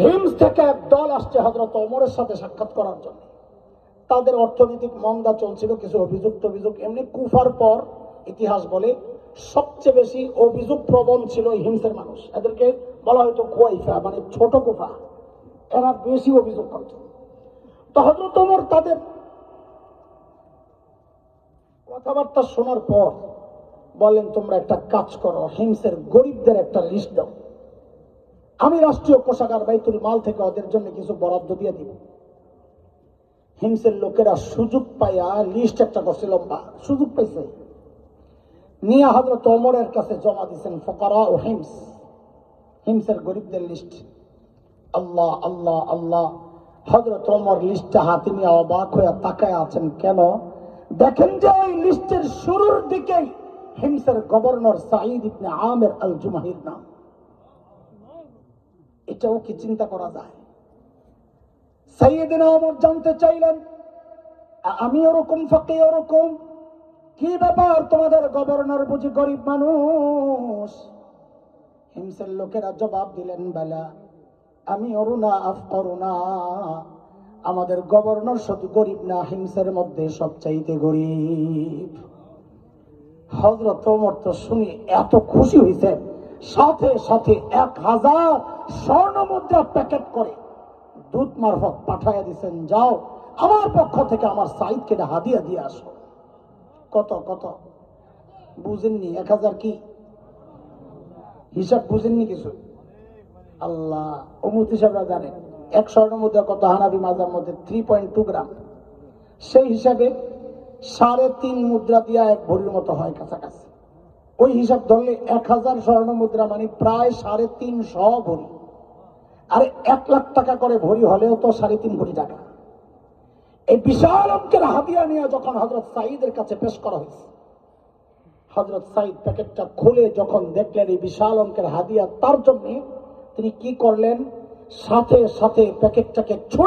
Hymns থেকে এক দল আসছে হজরত ওমরের সাথে সাক্ষাৎ করার জন্য। তাদের অর্থনৈতিক মন্দা চলছিল, কিছু অভিযোগ অভিযোগ এমনি কুফার পর ইতিহাস বলে সবচেয়ে বেশি অভিযোগ প্রবণ ছিল হিমসের মানুষ। এদেরকে বলা হয়তো কুয়াইফা মানে ছোট কুফা। এরা বেশি অভিযোগ করত। তো হজরত ওমর তাদের কথাবার্তা শোনার পর বলেন তোমরা একটা কাজ করো হিমসের গরিবদের একটা লিস্ট দাও। আমি রাষ্ট্রীয় কোষাগার বাইতুল মাল থেকে ওদের জন্য কিছু বরাদ্দ দিয়ে দিব। হিমসের লোকেরা সুযোগ পাইয়া লিস্ট একটা করছে লম্বা সুযোগ পাইছে। নিয়া হজরত ওমরের কাছে জমা দিচ্ছেন ফকরা ও হিমস হিমসের গরিবদের লিস্ট আল্লাহ আল্লাহ আল্লাহ। হজরত ওমর লিস্টটা হাতে নিয়ে অবাক হয়ে তাকায় আছেন, কেন? দেখেন যে ওই লিস্টের শুরুর দিকেই হিমসের গভর্নর সাঈদ ইবনে আমের আল জুমাহির নাম। এটাও কি চিন্তা করা যায়? সাইয়েদিনা ওমর জানতে চাইলেন আমি ওরকম ফাঁকে ওরকম? কি ব্যাপার তোমাদের গভর্নর বুঝি গরিব মানুষ? হিমসের লোকেরা জবাব দিলেন, বেলা, আমি অরুণা আফ করুণা আমাদের গভর্নর শুধু গরিব না, হিমসের মধ্যে সবচাইতে গরিব। হজরত ওমর তো শুনে এত খুশি হয়েছে সাথে সাথে এক হাজার স্বর্ণ মুদ্রা প্যাকেট করে দূত মারফত পাঠাইয়া দিছেন, যাও, আমার পক্ষ থেকে আমার সাইদকে হাদিয়া দিয়ে আসো। কত কত? বুঝেননি, এক হাজার কি? হিসাব বুঝেননি কিছু? আল্লাহ অমুত হিসাবরা জানেন। এক স্বর্ণ মুদ্রা কত? হানাবি মাজার মধ্যে থ্রি পয়েন্ট টু গ্রাম। সেই হিসাবে সাড়ে তিন মুদ্রা দিয়া এক ভরির মতো হয় কাছাকাছি। ওই হিসাব ধরলে এক হাজার স্বর্ণ মুদ্রা মানে প্রায় সাড়ে তিনশো ভরি। আর এক লাখ টাকা করে ভরি হলেও তো সাড়ে তিন কোটি টাকা। এই বিশাল অঙ্কের হাদিয়া নিয়ে যখন হজরত সাইদের কাছে পেশ করা হয়েছে হজরত সাইদ প্যাকেটটা খুলে যখন দেখলেন এই বিশাল অঙ্কের হাদিয়া তার জন্য তিনি কি করলেন? সাথে সাথে প্যাকেটটাকে ছোট